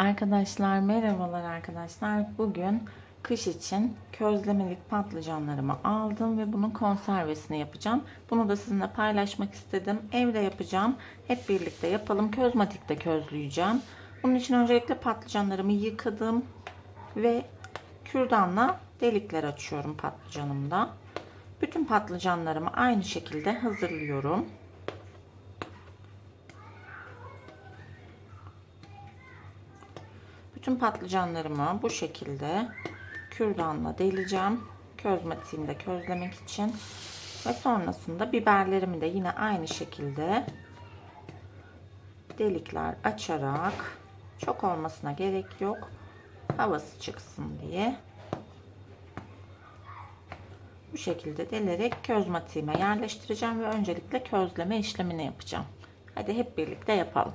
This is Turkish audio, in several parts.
Arkadaşlar merhabalar arkadaşlar. Bugün kış için közlemelik patlıcanlarımı aldım ve bunun konservesini yapacağım. Bunu da sizinle paylaşmak istedim. Evde yapacağım. Hep birlikte yapalım. Közmatikte közleyeceğim. Bunun için öncelikle patlıcanlarımı yıkadım ve kürdanla delikler açıyorum patlıcanımda. Bütün patlıcanlarımı aynı şekilde hazırlıyorum. Bütün patlıcanlarımı bu şekilde kürdanla deleceğim. Közmatiğimde közlemek için. Ve sonrasında biberlerimi de yine aynı şekilde delikler açarak çok olmasına gerek yok. Havası çıksın diye. Bu şekilde delerek közmatiğime yerleştireceğim ve öncelikle közleme işlemini yapacağım. Hadi hep birlikte yapalım.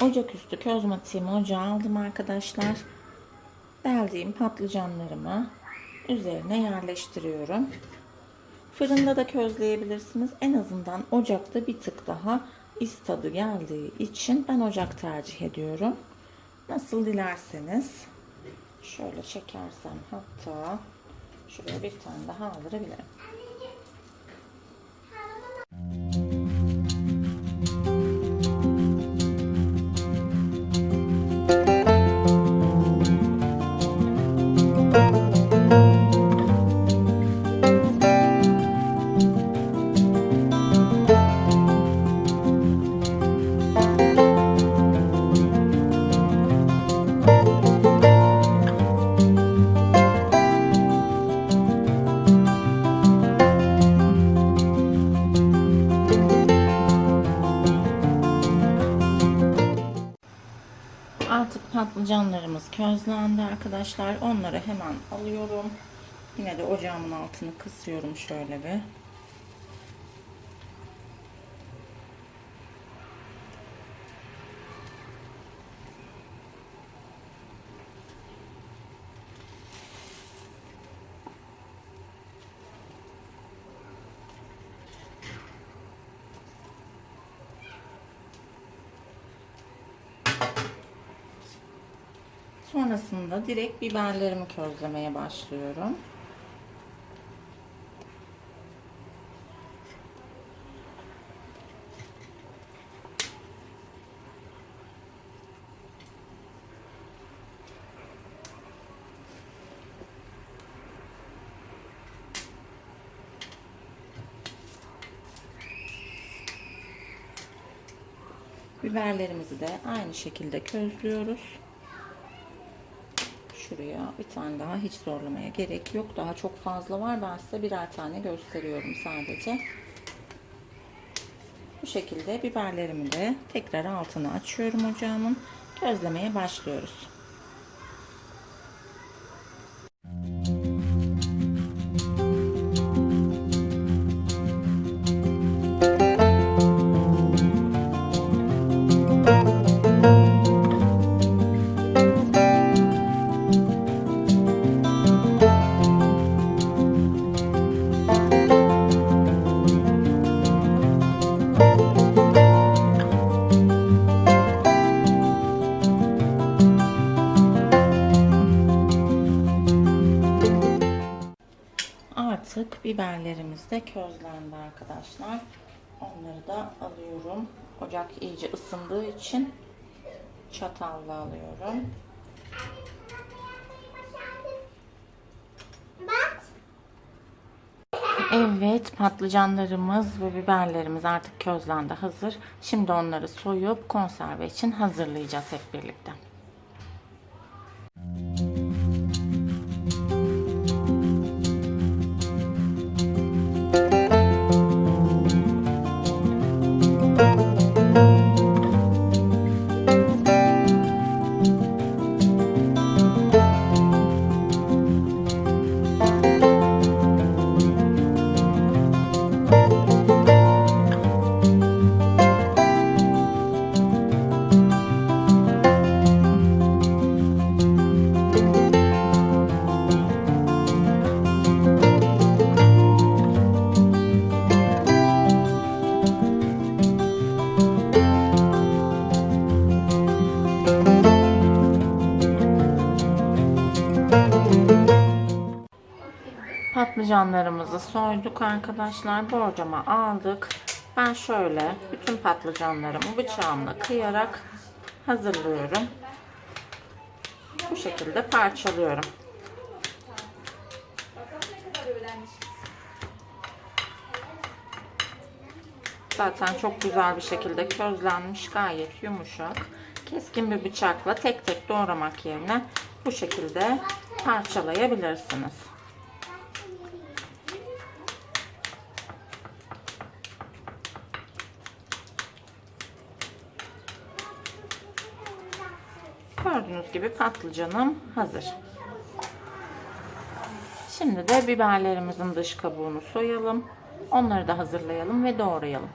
Ocaküstü közmatiğimi ocağa aldım arkadaşlar. Deldiğim patlıcanlarımı üzerine yerleştiriyorum. Fırında da közleyebilirsiniz. En azından ocakta bir tık daha is tadı geldiği için ben ocak tercih ediyorum. Nasıl dilerseniz. Şöyle çekersem hatta şuraya bir tane daha aldırabilirim. Patlıcanlarımız közlendi arkadaşlar. Onları hemen alıyorum. Yine de ocağımın altını kısıyorum şöyle bir. Sonrasında direkt biberlerimi közlemeye başlıyorum. Biberlerimizi de aynı şekilde közlüyoruz şuraya bir tane daha hiç zorlamaya gerek yok. Daha çok fazla var. Ben size birer tane gösteriyorum sadece. Bu şekilde biberlerimi de tekrar altını açıyorum ocağımın. Közlemeye başlıyoruz. Biberlerimiz de közlendi arkadaşlar. Onları da alıyorum. Ocak iyice ısındığı için çatalla alıyorum. Evet patlıcanlarımız ve biberlerimiz artık közlendi hazır. Şimdi onları soyup konserve için hazırlayacağız hep birlikte. Patlıcanlarımızı soyduk arkadaşlar. Borcama aldık. Ben şöyle bütün patlıcanlarımı bıçağımla kıyarak hazırlıyorum. Bu şekilde parçalıyorum. Zaten çok güzel bir şekilde közlenmiş, gayet yumuşak. Keskin bir bıçakla tek tek doğramak yerine bu şekilde parçalayabilirsiniz. Gördüğünüz gibi patlıcanım hazır. Şimdi de biberlerimizin dış kabuğunu soyalım. Onları da hazırlayalım ve doğrayalım.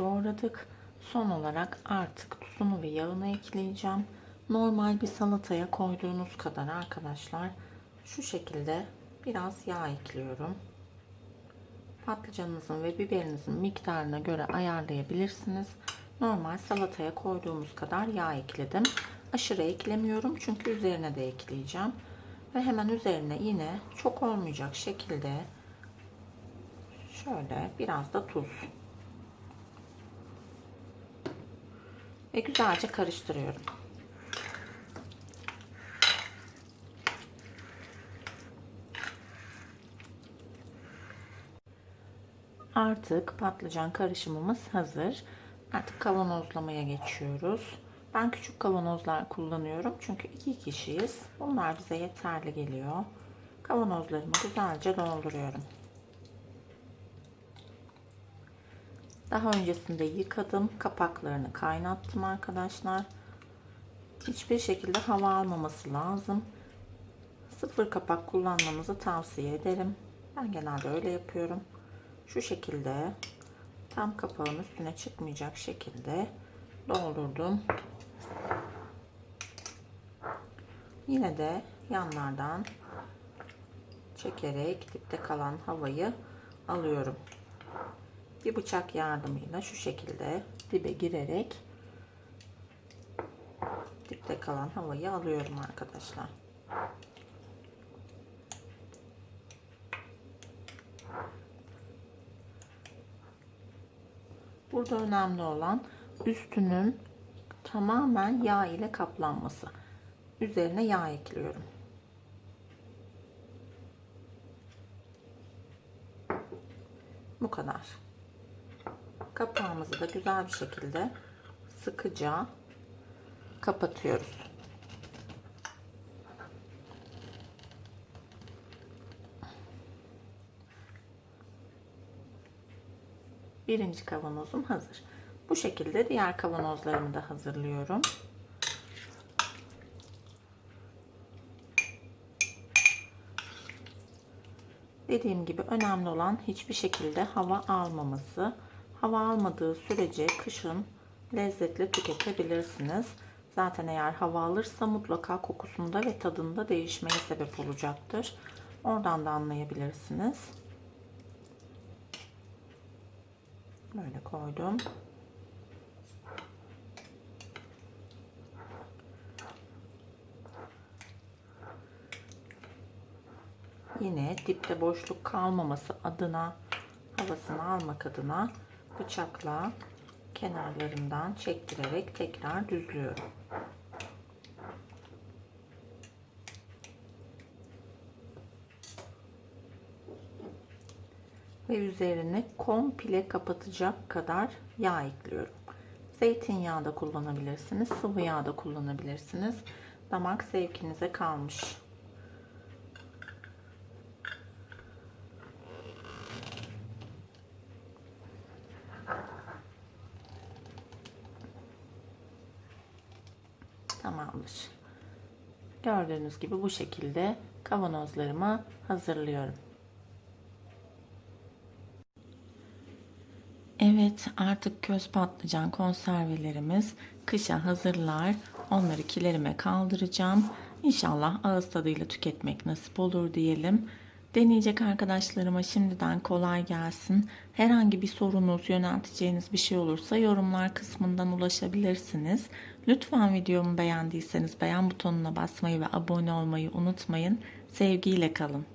Doğradık. Son olarak artık tuzunu ve yağını ekleyeceğim. Normal bir salataya koyduğunuz kadar arkadaşlar şu şekilde biraz yağ ekliyorum. Patlıcanınızın ve biberinizin miktarına göre ayarlayabilirsiniz. Normal salataya koyduğumuz kadar yağ ekledim. Aşırı eklemiyorum çünkü üzerine de ekleyeceğim. Ve hemen üzerine yine çok olmayacak şekilde Şöyle biraz da tuz. Ve güzelce karıştırıyorum. Artık patlıcan karışımımız hazır. Artık kavanozlamaya geçiyoruz. Ben küçük kavanozlar kullanıyorum çünkü iki kişiyiz. Bunlar bize yeterli geliyor. Kavanozlarımı güzelce dolduruyorum. Daha öncesinde yıkadım. Kapaklarını kaynattım arkadaşlar. Hiçbir şekilde hava almaması lazım. Sıfır kapak kullanmanızı tavsiye ederim. Ben genelde öyle yapıyorum. Şu şekilde tam kapağın üstüne çıkmayacak şekilde doldurdum. Yine de yanlardan çekerek dipte kalan havayı alıyorum bir bıçak yardımıyla şu şekilde dibe girerek dipte kalan havayı alıyorum arkadaşlar. Burada önemli olan üstünün tamamen yağ ile kaplanması. Üzerine yağ ekliyorum. Bu kadar. Kapağımızı da güzel bir şekilde sıkıca kapatıyoruz. Birinci kavanozum hazır. Bu şekilde diğer kavanozlarımı da hazırlıyorum. Dediğim gibi önemli olan hiçbir şekilde hava almaması. Hava almadığı sürece kışın lezzetli tüketebilirsiniz. Zaten eğer hava alırsa mutlaka kokusunda ve tadında değişmeye sebep olacaktır. Oradan da anlayabilirsiniz. Böyle koydum. Yine dipte boşluk kalmaması adına havasını almak adına bıçakla kenarlarından çektirerek tekrar düzlüyorum. Ve üzerine komple kapatacak kadar yağ ekliyorum. Zeytinyağı da kullanabilirsiniz, sıvı yağ da kullanabilirsiniz. Damak zevkinize kalmış. Tamamdır. Gördüğünüz gibi bu şekilde kavanozlarımı hazırlıyorum. Evet artık köz patlıcan konservelerimiz kışa hazırlar. Onları kilerime kaldıracağım. İnşallah ağız tadıyla tüketmek nasip olur diyelim. Deneyecek arkadaşlarıma şimdiden kolay gelsin. Herhangi bir sorunuz, yönelteceğiniz bir şey olursa yorumlar kısmından ulaşabilirsiniz. Lütfen videomu beğendiyseniz beğen butonuna basmayı ve abone olmayı unutmayın. Sevgiyle kalın.